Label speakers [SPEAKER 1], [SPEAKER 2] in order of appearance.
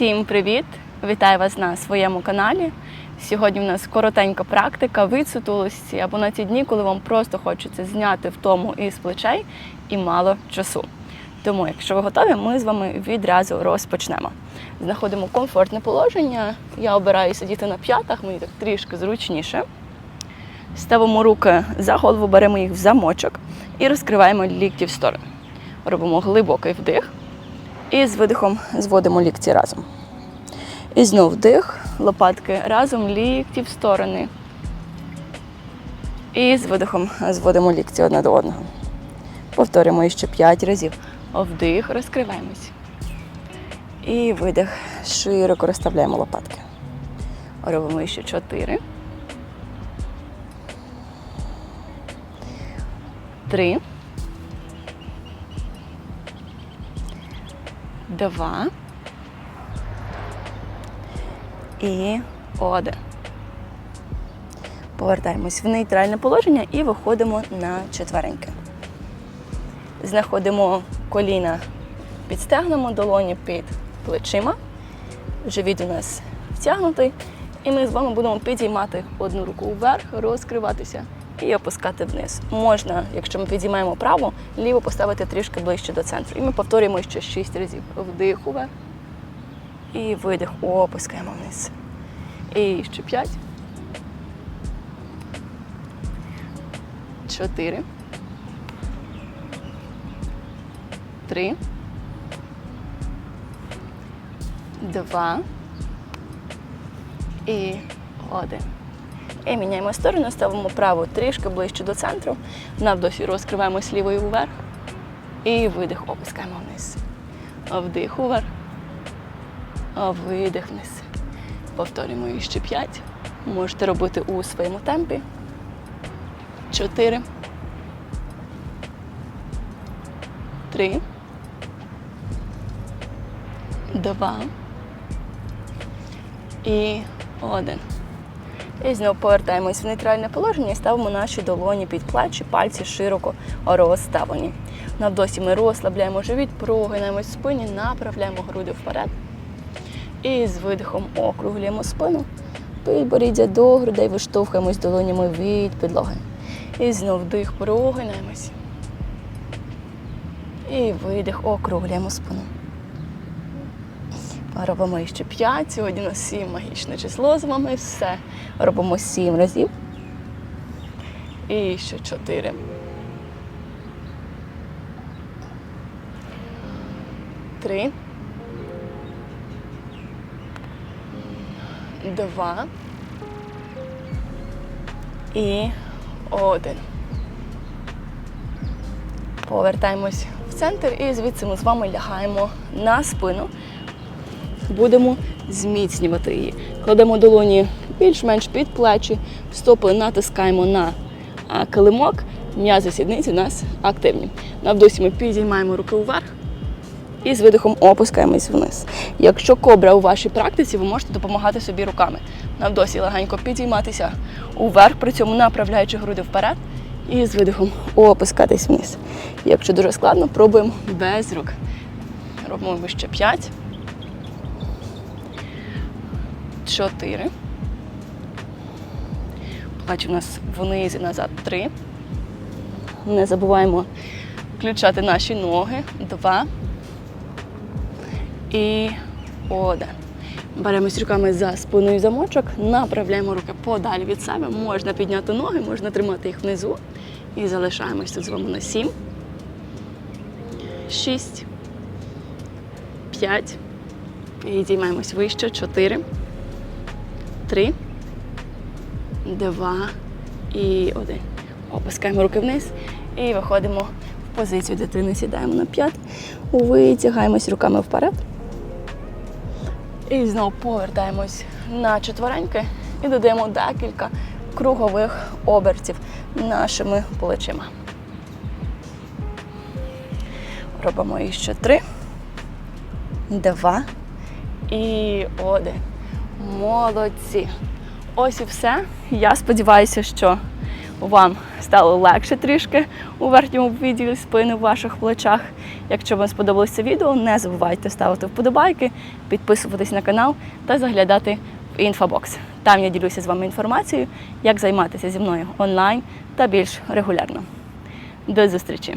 [SPEAKER 1] Всім привіт! Вітаю вас на своєму каналі. Сьогодні в нас коротенька практика від або на ті дні, коли вам просто хочеться зняти втому із плечей і мало часу. Тому, якщо ви готові, ми з вами відразу розпочнемо. Знаходимо комфортне положення. Я обираю сидіти на п'ятах, мені так трішки зручніше. Ставимо руки за голову, беремо їх в замочок і розкриваємо лікті в сторони. Робимо глибокий вдих. І з видихом зводимо лікті разом. І знов вдих, лопатки разом, лікті в сторони. І з видихом зводимо лікті одне до одного. Повторюємо ще 5 разів. Вдих, розкриваємось. І видих. Широко розставляємо лопатки. Робимо ще 4. Три. Два. І один. Повертаємось в нейтральне положення і виходимо на четвереньки. Знаходимо коліна під стегнемо, долоні під плечима. Живіт у нас втягнутий. І ми з вами будемо підіймати одну руку вверх, розкриватися і опускати вниз. Можна, якщо ми підіймаємо праву, ліву поставити трішки ближче до центру. І ми повторюємо ще 6 разів. Вдих. І видих. Опускаємо вниз. І ще 5. 4. 3. 2. І один. І міняємо сторону, ставимо праву трішки ближче до центру. Навдосі розкриваємось лівою вверх. І видих, опускаємо вниз. Вдих уверх. Видих вниз. Повторюємо ще п'ять. Можете робити у своєму темпі. Чотири. Три. Два. І один. І знову повертаємось в нейтральне положення і ставимо наші долоні під плечі, пальці широко розставлені. Навдосі ми розслабляємо живіт, прогинаємось в спині, направляємо груди вперед. І з видихом округлюємо спину. Підборіддя до грудей, виштовхуємось долонями від підлоги. І знов вдих, прогинаємось. І видих, округлюємо спину. Робимо ще 5. Сьогодні у нас 7 магічне число з вами. Все. Робимо 7 разів. І ще 4. Три. Два. І один. Повертаємось в центр і звідси ми з вами лягаємо на спину будемо зміцнювати її. Кладемо долоні більш-менш під плечі, стопи натискаємо на килимок, м'язи сідниці у нас активні. Навдосі ми підіймаємо руки вверх і з видихом опускаємось вниз. Якщо кобра у вашій практиці, ви можете допомагати собі руками. Навдосі легенько підійматися уверх, при цьому направляючи груди вперед. І з видихом опускатись вниз. Якщо дуже складно, пробуємо без рук. Робимо ще 5. Чотири. Плач у нас вниз і назад три. Не забуваємо включати наші ноги. Два. І один. Беремось руками за спиною замочок, направляємо руки подалі від себе. Можна підняти ноги, можна тримати їх внизу. І залишаємось тут з вами на сім. Шість. П'ять. Підіймаємось вище. Чотири. Три, два і один. Опускаємо руки вниз і виходимо в позицію дитини. Сідаємо на п'ят, витягаємось руками вперед. І знову повертаємось на четвереньки і додаємо декілька кругових обертів нашими плечима. Робимо іще три, два і один. Молодці. Ось і все. Я сподіваюся, що вам стало легше трішки у верхньому відділі спини в ваших плечах. Якщо вам сподобалося відео, не забувайте ставити вподобайки, підписуватись на канал та заглядати в інфобокс. Там я ділюся з вами інформацією, як займатися зі мною онлайн та більш регулярно. До зустрічі!